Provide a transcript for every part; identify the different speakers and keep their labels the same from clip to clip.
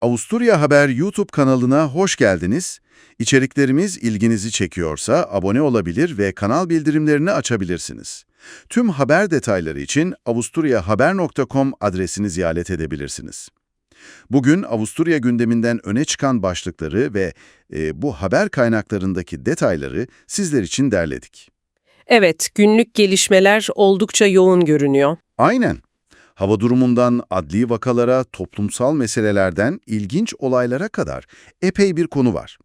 Speaker 1: Avusturya Haber YouTube kanalına hoş geldiniz. İçeriklerimiz ilginizi çekiyorsa abone olabilir ve kanal bildirimlerini açabilirsiniz. Tüm haber detayları için avusturyahaber.com adresini ziyaret edebilirsiniz. Bugün Avusturya gündeminden öne çıkan başlıkları ve e, bu haber kaynaklarındaki detayları sizler için derledik.
Speaker 2: Evet, günlük gelişmeler oldukça yoğun görünüyor.
Speaker 1: Aynen. Hava durumundan adli vakalara, toplumsal meselelerden ilginç olaylara kadar epey bir konu var.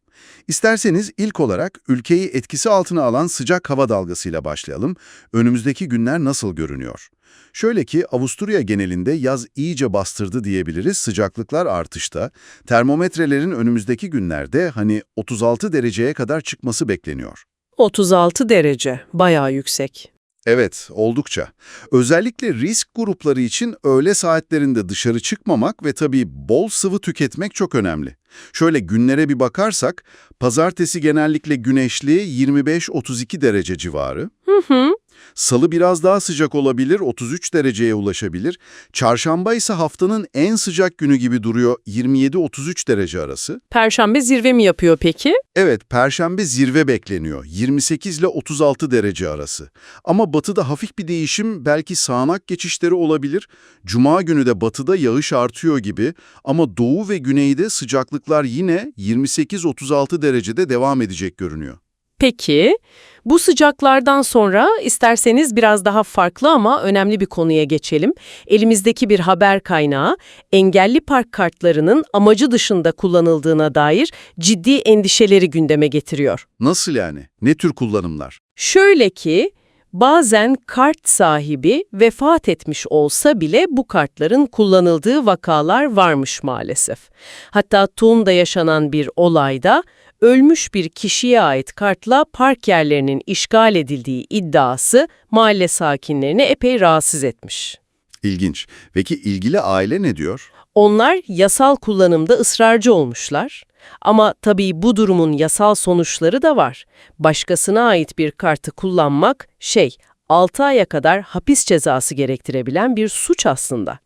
Speaker 1: İsterseniz ilk olarak ülkeyi etkisi altına alan sıcak hava dalgasıyla başlayalım. Önümüzdeki günler nasıl görünüyor? Şöyle ki Avusturya genelinde yaz iyice bastırdı diyebiliriz. Sıcaklıklar artışta. Termometrelerin önümüzdeki günlerde hani 36 dereceye kadar çıkması bekleniyor.
Speaker 2: 36 derece, bayağı yüksek.
Speaker 1: Evet, oldukça. Özellikle risk grupları için öğle saatlerinde dışarı çıkmamak ve tabii bol sıvı tüketmek çok önemli. Şöyle günlere bir bakarsak, pazartesi genellikle güneşli 25-32 derece civarı.
Speaker 2: Hı hı.
Speaker 1: Salı biraz daha sıcak olabilir, 33 dereceye ulaşabilir. Çarşamba ise haftanın en sıcak günü gibi duruyor, 27-33 derece arası.
Speaker 2: Perşembe zirve mi yapıyor peki?
Speaker 1: Evet, Perşembe zirve bekleniyor. 28 ile 36 derece arası. Ama batıda hafif bir değişim, belki sağanak geçişleri olabilir. Cuma günü de batıda yağış artıyor gibi ama doğu ve güneyde sıcaklıklar yine 28-36 derecede devam edecek görünüyor.
Speaker 2: Peki, bu sıcaklardan sonra isterseniz biraz daha farklı ama önemli bir konuya geçelim. Elimizdeki bir haber kaynağı, engelli park kartlarının amacı dışında kullanıldığına dair ciddi endişeleri gündeme getiriyor.
Speaker 1: Nasıl yani? Ne tür kullanımlar?
Speaker 2: Şöyle ki, bazen kart sahibi vefat etmiş olsa bile bu kartların kullanıldığı vakalar varmış maalesef. Hatta Tuğum'da yaşanan bir olayda ölmüş bir kişiye ait kartla park yerlerinin işgal edildiği iddiası mahalle sakinlerini epey rahatsız etmiş.
Speaker 1: İlginç. Peki ilgili aile ne diyor?
Speaker 2: Onlar yasal kullanımda ısrarcı olmuşlar. Ama tabii bu durumun yasal sonuçları da var. Başkasına ait bir kartı kullanmak şey, 6 aya kadar hapis cezası gerektirebilen bir suç aslında.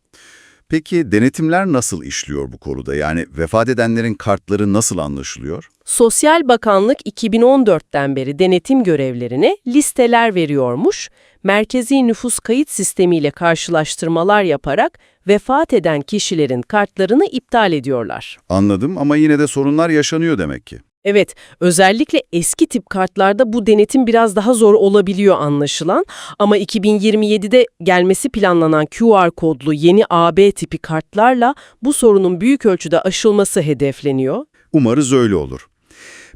Speaker 1: Peki denetimler nasıl işliyor bu konuda? Yani vefat edenlerin kartları nasıl anlaşılıyor?
Speaker 2: Sosyal Bakanlık 2014'ten beri denetim görevlerine listeler veriyormuş, merkezi nüfus kayıt sistemiyle karşılaştırmalar yaparak vefat eden kişilerin kartlarını iptal ediyorlar.
Speaker 1: Anladım ama yine de sorunlar yaşanıyor demek ki.
Speaker 2: Evet, özellikle eski tip kartlarda bu denetim biraz daha zor olabiliyor anlaşılan ama 2027'de gelmesi planlanan QR kodlu yeni AB tipi kartlarla bu sorunun büyük ölçüde aşılması hedefleniyor.
Speaker 1: Umarız öyle olur.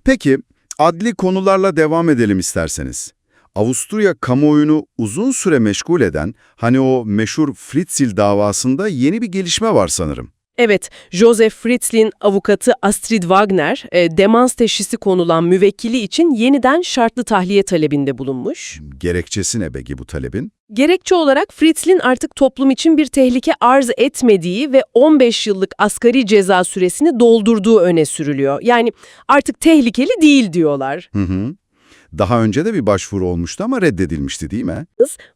Speaker 1: Peki, adli konularla devam edelim isterseniz. Avusturya kamuoyunu uzun süre meşgul eden, hani o meşhur Fritzl davasında yeni bir gelişme var sanırım.
Speaker 2: Evet, Joseph Fritzl'in avukatı Astrid Wagner, e, demans teşhisi konulan müvekkili için yeniden şartlı tahliye talebinde bulunmuş.
Speaker 1: Gerekçesi ne peki bu talebin?
Speaker 2: Gerekçe olarak Fritzl'in artık toplum için bir tehlike arz etmediği ve 15 yıllık asgari ceza süresini doldurduğu öne sürülüyor. Yani artık tehlikeli değil diyorlar.
Speaker 1: Hı hı. Daha önce de bir başvuru olmuştu ama reddedilmişti değil mi?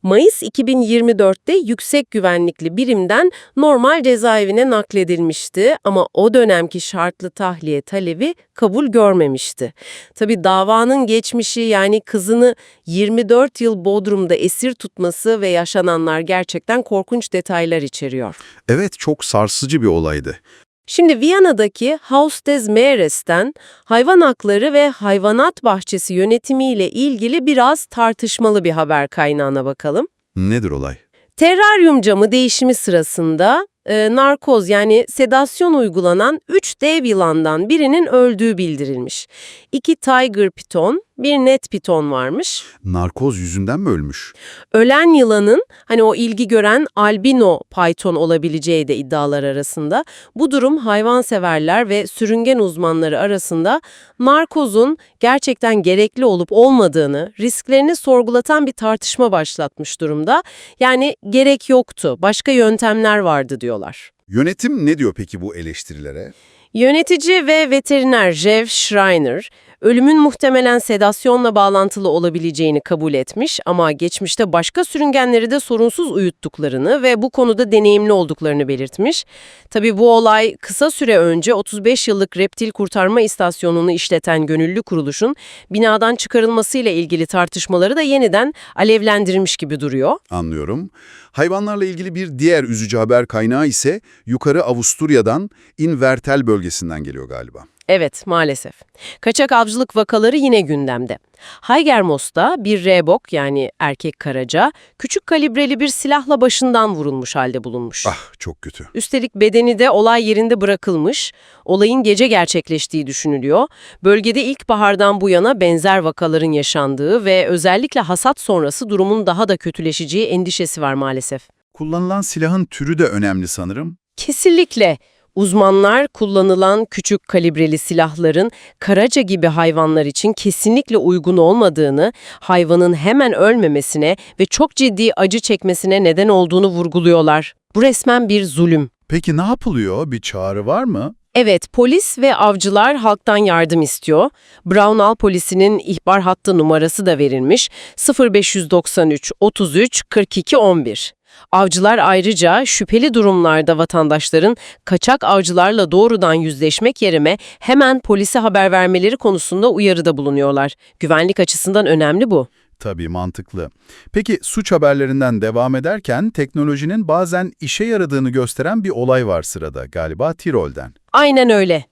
Speaker 2: Mayıs 2024'te yüksek güvenlikli birimden normal cezaevine nakledilmişti ama o dönemki şartlı tahliye talebi kabul görmemişti. Tabii davanın geçmişi yani kızını 24 yıl Bodrum'da esir tutması ve yaşananlar gerçekten korkunç detaylar içeriyor.
Speaker 1: Evet, çok sarsıcı bir olaydı.
Speaker 2: Şimdi Viyana'daki Haus des Meeres'ten hayvan hakları ve hayvanat bahçesi yönetimiyle ilgili biraz tartışmalı bir haber kaynağına bakalım.
Speaker 1: Nedir olay?
Speaker 2: Teraryum camı değişimi sırasında e, narkoz yani sedasyon uygulanan 3 dev yılandan birinin öldüğü bildirilmiş. İki tiger piton, bir net piton varmış.
Speaker 1: Narkoz yüzünden mi ölmüş?
Speaker 2: Ölen yılanın hani o ilgi gören albino python olabileceği de iddialar arasında. Bu durum hayvanseverler ve sürüngen uzmanları arasında narkozun gerçekten gerekli olup olmadığını, risklerini sorgulatan bir tartışma başlatmış durumda. Yani gerek yoktu, başka yöntemler vardı diyorlar.
Speaker 1: Yönetim ne diyor peki bu eleştirilere?
Speaker 2: Yönetici ve veteriner Jeff Schreiner, Ölümün muhtemelen sedasyonla bağlantılı olabileceğini kabul etmiş ama geçmişte başka sürüngenleri de sorunsuz uyuttuklarını ve bu konuda deneyimli olduklarını belirtmiş. Tabii bu olay kısa süre önce 35 yıllık reptil kurtarma istasyonunu işleten gönüllü kuruluşun binadan çıkarılmasıyla ilgili tartışmaları da yeniden alevlendirmiş gibi duruyor.
Speaker 1: Anlıyorum. Hayvanlarla ilgili bir diğer üzücü haber kaynağı ise yukarı Avusturya'dan Invertel bölgesinden geliyor galiba.
Speaker 2: Evet, maalesef. Kaçak avcılık vakaları yine gündemde. Haygermos'ta bir rebok yani erkek karaca küçük kalibreli bir silahla başından vurulmuş halde bulunmuş.
Speaker 1: Ah çok kötü.
Speaker 2: Üstelik bedeni de olay yerinde bırakılmış. Olayın gece gerçekleştiği düşünülüyor. Bölgede ilkbahardan bu yana benzer vakaların yaşandığı ve özellikle hasat sonrası durumun daha da kötüleşeceği endişesi var maalesef.
Speaker 1: Kullanılan silahın türü de önemli sanırım.
Speaker 2: Kesinlikle. Uzmanlar kullanılan küçük kalibreli silahların karaca gibi hayvanlar için kesinlikle uygun olmadığını, hayvanın hemen ölmemesine ve çok ciddi acı çekmesine neden olduğunu vurguluyorlar. Bu resmen bir zulüm.
Speaker 1: Peki ne yapılıyor? Bir çağrı var mı?
Speaker 2: Evet, polis ve avcılar halktan yardım istiyor. Brownall polisinin ihbar hattı numarası da verilmiş. 0593 33 42 11. Avcılar ayrıca şüpheli durumlarda vatandaşların kaçak avcılarla doğrudan yüzleşmek yerine hemen polise haber vermeleri konusunda uyarıda bulunuyorlar. Güvenlik açısından önemli bu.
Speaker 1: Tabii mantıklı. Peki suç haberlerinden devam ederken teknolojinin bazen işe yaradığını gösteren bir olay var sırada galiba Tirol'den.
Speaker 2: Aynen öyle.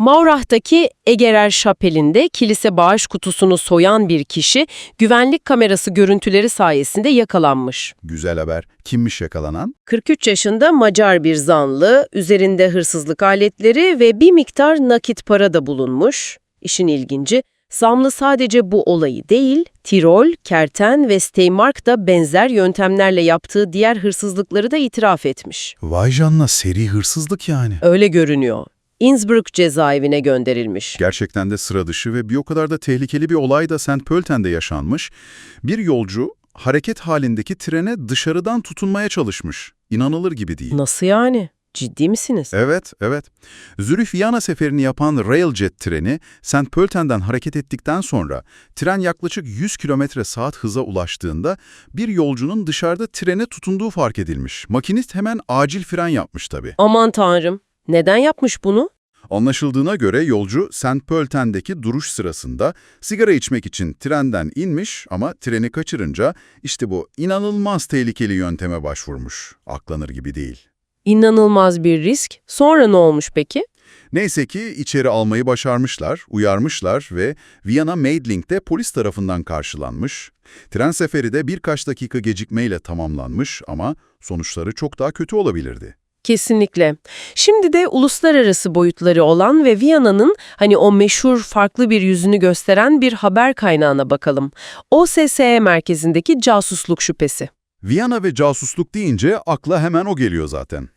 Speaker 2: Maurach'taki Egerer Şapeli'nde kilise bağış kutusunu soyan bir kişi güvenlik kamerası görüntüleri sayesinde yakalanmış.
Speaker 1: Güzel haber. Kimmiş yakalanan?
Speaker 2: 43 yaşında Macar bir zanlı, üzerinde hırsızlık aletleri ve bir miktar nakit para da bulunmuş. İşin ilginci, zanlı sadece bu olayı değil, Tirol, Kerten ve Steymark da benzer yöntemlerle yaptığı diğer hırsızlıkları da itiraf etmiş.
Speaker 1: Vay canına seri hırsızlık yani.
Speaker 2: Öyle görünüyor. Innsbruck cezaevine gönderilmiş.
Speaker 1: Gerçekten de sıra dışı ve bir o kadar da tehlikeli bir olay da St. Pölten'de yaşanmış. Bir yolcu hareket halindeki trene dışarıdan tutunmaya çalışmış. İnanılır gibi değil.
Speaker 2: Nasıl yani? Ciddi misiniz?
Speaker 1: Evet, evet. Zürih-Viyana seferini yapan Railjet treni St. Pölten'den hareket ettikten sonra tren yaklaşık 100 km saat hıza ulaştığında bir yolcunun dışarıda trene tutunduğu fark edilmiş. Makinist hemen acil fren yapmış tabii.
Speaker 2: Aman tanrım. Neden yapmış bunu?
Speaker 1: Anlaşıldığına göre yolcu St. Pölten'deki duruş sırasında sigara içmek için trenden inmiş ama treni kaçırınca işte bu inanılmaz tehlikeli yönteme başvurmuş. Aklanır gibi değil.
Speaker 2: İnanılmaz bir risk. Sonra ne olmuş peki?
Speaker 1: Neyse ki içeri almayı başarmışlar, uyarmışlar ve Viyana Meidling'de polis tarafından karşılanmış. Tren seferi de birkaç dakika gecikmeyle tamamlanmış ama sonuçları çok daha kötü olabilirdi.
Speaker 2: Kesinlikle. Şimdi de uluslararası boyutları olan ve Viyana'nın hani o meşhur farklı bir yüzünü gösteren bir haber kaynağına bakalım. OSSE merkezindeki casusluk şüphesi.
Speaker 1: Viyana ve casusluk deyince akla hemen o geliyor zaten.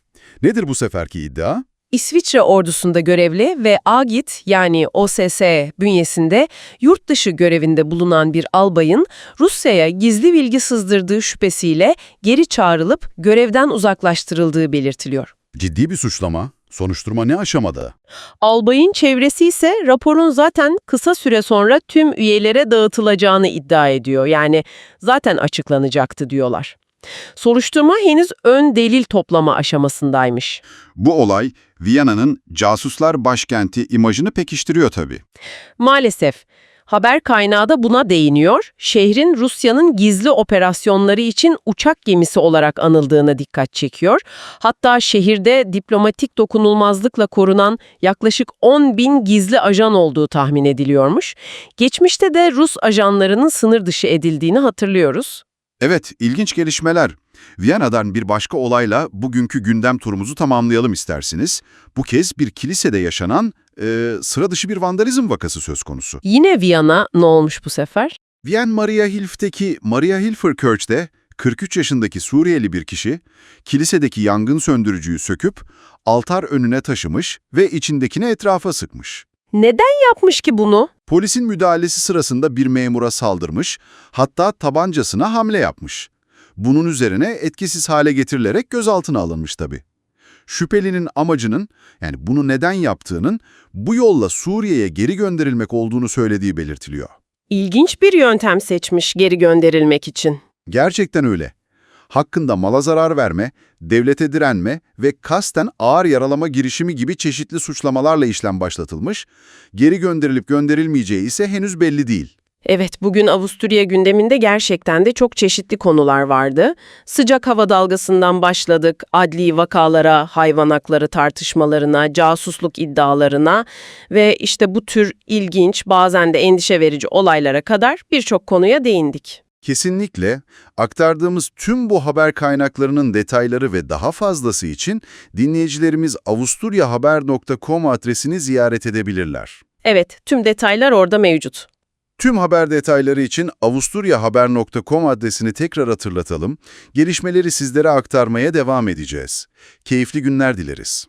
Speaker 1: Nedir bu seferki iddia?
Speaker 2: İsviçre ordusunda görevli ve AGİT yani OSSE bünyesinde yurt dışı görevinde bulunan bir albayın Rusya'ya gizli bilgi sızdırdığı şüphesiyle geri çağrılıp görevden uzaklaştırıldığı belirtiliyor.
Speaker 1: Ciddi bir suçlama. Soruşturma ne aşamada?
Speaker 2: Albayın çevresi ise raporun zaten kısa süre sonra tüm üyelere dağıtılacağını iddia ediyor. Yani zaten açıklanacaktı diyorlar. Soruşturma henüz ön delil toplama aşamasındaymış.
Speaker 1: Bu olay Viyana'nın casuslar başkenti imajını pekiştiriyor tabii.
Speaker 2: Maalesef haber kaynağı da buna değiniyor. Şehrin Rusya'nın gizli operasyonları için uçak gemisi olarak anıldığına dikkat çekiyor. Hatta şehirde diplomatik dokunulmazlıkla korunan yaklaşık 10 bin gizli ajan olduğu tahmin ediliyormuş. Geçmişte de Rus ajanlarının sınır dışı edildiğini hatırlıyoruz.
Speaker 1: Evet, ilginç gelişmeler. Viyana'dan bir başka olayla bugünkü gündem turumuzu tamamlayalım isterseniz. Bu kez bir kilisede yaşanan e, sıra dışı bir vandalizm vakası söz konusu.
Speaker 2: Yine Viyana ne olmuş bu sefer?
Speaker 1: Wien Maria Hilf'teki Maria Hilfer Church'te 43 yaşındaki Suriyeli bir kişi kilisedeki yangın söndürücüyü söküp altar önüne taşımış ve içindekini etrafa sıkmış.
Speaker 2: Neden yapmış ki bunu?
Speaker 1: Polisin müdahalesi sırasında bir memura saldırmış, hatta tabancasına hamle yapmış. Bunun üzerine etkisiz hale getirilerek gözaltına alınmış tabii. Şüphelinin amacının, yani bunu neden yaptığının bu yolla Suriye'ye geri gönderilmek olduğunu söylediği belirtiliyor.
Speaker 2: İlginç bir yöntem seçmiş geri gönderilmek için.
Speaker 1: Gerçekten öyle. Hakkında mala zarar verme, devlete direnme ve kasten ağır yaralama girişimi gibi çeşitli suçlamalarla işlem başlatılmış, geri gönderilip gönderilmeyeceği ise henüz belli değil.
Speaker 2: Evet, bugün Avusturya gündeminde gerçekten de çok çeşitli konular vardı. Sıcak hava dalgasından başladık, adli vakalara, hayvan hakları tartışmalarına, casusluk iddialarına ve işte bu tür ilginç, bazen de endişe verici olaylara kadar birçok konuya değindik.
Speaker 1: Kesinlikle aktardığımız tüm bu haber kaynaklarının detayları ve daha fazlası için dinleyicilerimiz avusturyahaber.com adresini ziyaret edebilirler.
Speaker 2: Evet, tüm detaylar orada mevcut.
Speaker 1: Tüm haber detayları için avusturyahaber.com adresini tekrar hatırlatalım. Gelişmeleri sizlere aktarmaya devam edeceğiz. Keyifli günler dileriz.